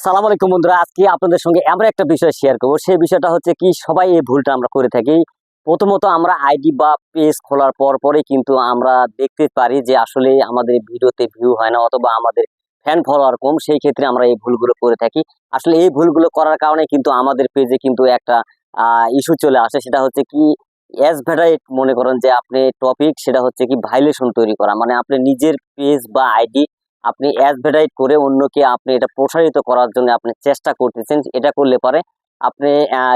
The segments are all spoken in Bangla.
সালাম আলাইকুম বন্ধুরা, আজকে আপনাদের সঙ্গে আমরা একটা বিষয় শেয়ার করব। সেই বিষয়টা হচ্ছে কি, সবাই এই ভুলটা আমরা করে থাকি। প্রথমত আমরা আইডি বা পেজ খোলার পর পরে কিন্তু আমরা দেখতে পারি যে আসলে আমাদের ভিডিওতে ভিউ হয় না অথবা আমাদের ফ্যান ফলোয়ার কম, সেই ক্ষেত্রে আমরা এই ভুলগুলো করে থাকি। আসলে এই ভুলগুলো করার কারণে কিন্তু আমাদের পেজে কিন্তু একটা ইস্যু চলে আসে, সেটা হচ্ছে কি অ্যাজ ভ্যারাইট মনে করেন যে আপনি টপিক সেটা হচ্ছে কি ভাইলেশন তৈরি করা। মানে আপনি নিজের পেজ বা আইডি আপনি অ্যাডভার্টাইজ করে অন্যকে আপনি এটা প্রসারিত করার জন্য আপনি চেষ্টা করতেছেন, এটা করলে পরে আপনি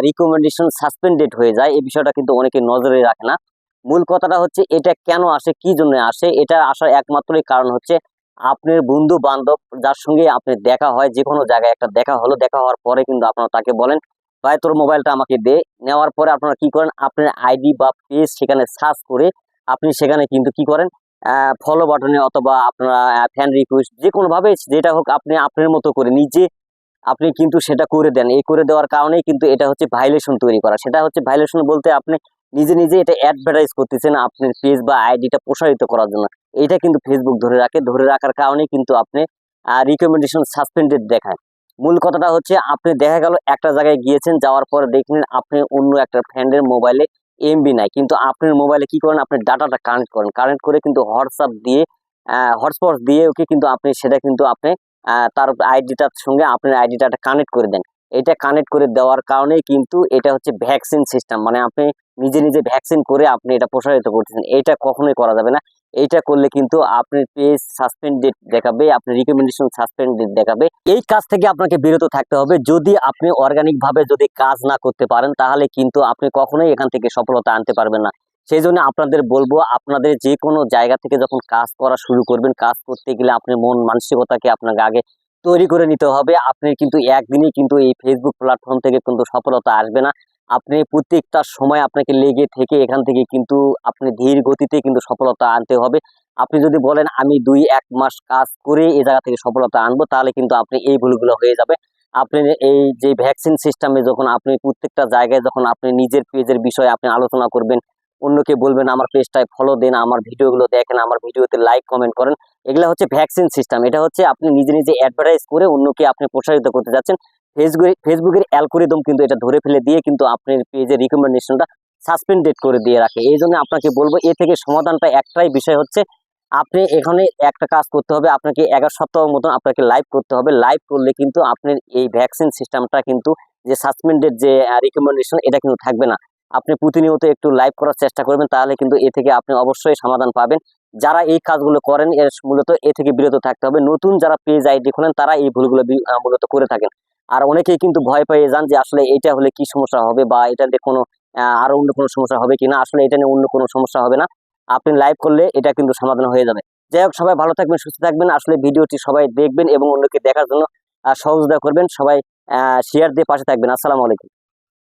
রিকমেন্ডেশন সাসপেন্ডেড হয়ে যায়। এই বিষয়টা কিন্তু অনেকে নজরে রাখে না। মূল কথাটা হচ্ছে, এটা কেন আসে, কি জন্য আসে? এটা আসার একমাত্রই কারণ হচ্ছে, আপনার বন্ধু বান্ধব যার সঙ্গে আপনি দেখা হয় যে কোনো জায়গায় একটা দেখা হলো, দেখা হওয়ার পরে কিন্তু আপনারা তাকে বলেন, ভাই, তোর মোবাইলটা আমাকে দে। নেওয়ার পরে আপনারা কি করেন? আপনার আইডি বা পেজ সেখানে সার্চ করে আপনি সেখানে কিন্তু কি করেন? ফলো বাটনে অথবা আপনার ফ্যান রিকোয়েস্ট যে কোনোভাবে যেটা হোক আপনি, আপনার মতো করে নিজে আপনি কিন্তু সেটা করে দেন। এই করে দেওয়ার কারণেই কিন্তু এটা হচ্ছে ভাইলেশন তৈরি করা। সেটা হচ্ছে ভাইলেশন বলতে আপনি নিজে নিজে এটা অ্যাডভার্টাইজ করতেছেন আপনার পেজ বা আইডিটা প্রসারিত করার জন্য। এইটা কিন্তু ফেসবুক ধরে রাখে। ধরে রাখার কারণেই কিন্তু আপনি রিকমেন্ডেশন সাসপেন্ডেড দেখায়। মূল কথাটা হচ্ছে, আপনি দেখা গেল একটা জায়গায় গিয়েছেন, যাওয়ার পরে দেখলেন আপনি অন্য একটা ফ্রেন্ডের মোবাইলে এমবি নাই কিন্তু আপনার মোবাইলে কি করেন? আপনি ডাটাটা কানেক্ট করেন। কানেক্ট করে কিন্তু হোয়াটসঅ্যাপ দিয়ে হটস্পট দিয়ে ওকে কিন্তু আপনি, সেটা কিন্তু আপনি তার আইডিটার সঙ্গে আপনার আইডিটাটা কানেক্ট করে দেন। এটা কানেক্ট করে দেওয়ার কারণেই কিন্তু এটা হচ্ছে ভ্যাকসিন সিস্টেম মানে আপনি নিজে নিজে ভ্যাকসিন করে আপনি এটা প্রসারিত করতেছেন। এটা কখনোই করা যাবে না। এইটা করলে কিন্তু আপনার পেজ সাসপেন্ডেড দেখাবে আপনার রিকমেন্ডেশন সাসপেন্ডেড দেখাবে। এই কাজ থেকে আপনাকে বিরত থাকতে হবে। যদি আপনি অর্গানিক ভাবে যদি কাজ না করতে পারেন, তাহলে কিন্তু আপনি কখনোই এখান থেকে সফলতা আনতে পারবেন না। সেই জন্য আপনাদের বলব, আপনাদের যে কোনো জায়গা থেকে যখন কাজ করা শুরু করবেন, কাজ করতে গেলে আপনার মন মানসিকতাকে আপনাকে আগে তৈরি করে নিতে হবে। আপনি কিন্তু একদিনই কিন্তু এই ফেসবুক প্ল্যাটফর্ম থেকে কিন্তু সফলতা আসবে না। আপনি প্রত্যেকটা সময় আপনাকে লেগে থেকে এখান থেকে কিন্তু আপনি ধীর গতিতে কিন্তু সফলতা আনতে হবে। আপনি যদি বলেন, আমি দুই এক মাস কাজ করে এই জায়গা থেকে সফলতা আনব, তাহলে কিন্তু আপনি এই ভুলগুলো হয়ে যাবে। আপনি এই যে ভ্যাকসিন সিস্টেমে যখন আপনি প্রত্যেকটা জায়গায় যখন আপনি নিজের পেজের বিষয়ে আপনি আলোচনা করবেন, অন্যকে বলবেন, আমার পেজটায় ফলো দেন, আমার ভিডিওগুলো দেখেন, আমার ভিডিওতে লাইক কমেন্ট করেন। এগুলো হচ্ছে ভ্যাকসিন সিস্টেম এটা হচ্ছে আপনি নিজে নিজে অ্যাডভার্টাইজ করে অন্যকে আপনি প্রসারিত করতে যাচ্ছেন। ফেসবুকে ফেসবুকের অ্যালগোরিদম কিন্তু এটা ধরে ফেলে দিয়ে কিন্তু আপনার পেজের রিকমেন্ডেশনটা সাসপেন্ডেড করে দিয়ে রাখে। এই জন্য আপনাকে বলব, এ থেকে সমাধানটা একটাই বিষয় হচ্ছে, আপনি এখানে একটা কাজ করতে হবে, আপনাকে এগারো সপ্তাহ মতন আপনাকে লাইভ করতে হবে। লাইভ করলে কিন্তু আপনার এই ভ্যাকসিন সিস্টেমটা কিন্তু যে সাসপেন্ডেড যে রিকমেন্ডেশন এটা কিন্তু থাকবে না। আপনি প্রতিনিয়ত একটু লাইভ করার চেষ্টা করবেন, তাহলে কিন্তু এ থেকে আপনি অবশ্যই সমাধান পাবেন। যারা এই কাজগুলো করেন, এর মূলত এ থেকে বিরত থাকতে হবে। নতুন যারা পেজ আইডি খোলেন, তারা এই ভুলগুলো মূলত করে থাকেন। আর অনেকেই কিন্তু ভয় পেয়ে যান যে আসলে এটা হলে কি সমস্যা হবে বা এটাতে কোনো আহ, আরও অন্য কোনো সমস্যা হবে কিনা আসলে এটা নিয়ে অন্য কোনো সমস্যা হবে না। আপনি লাইভ করলে এটা কিন্তু সমাধান হয়ে যাবে। যাই হোক সবাই ভালো থাকবেন সুস্থ থাকবেন। আসলে ভিডিওটি সবাই দেখবেন এবং অন্যকে দেখার জন্য সহযোগিতা করবেন। সবাই শেয়ার দিয়ে পাশে থাকবেন। আসসালামু আলাইকুম।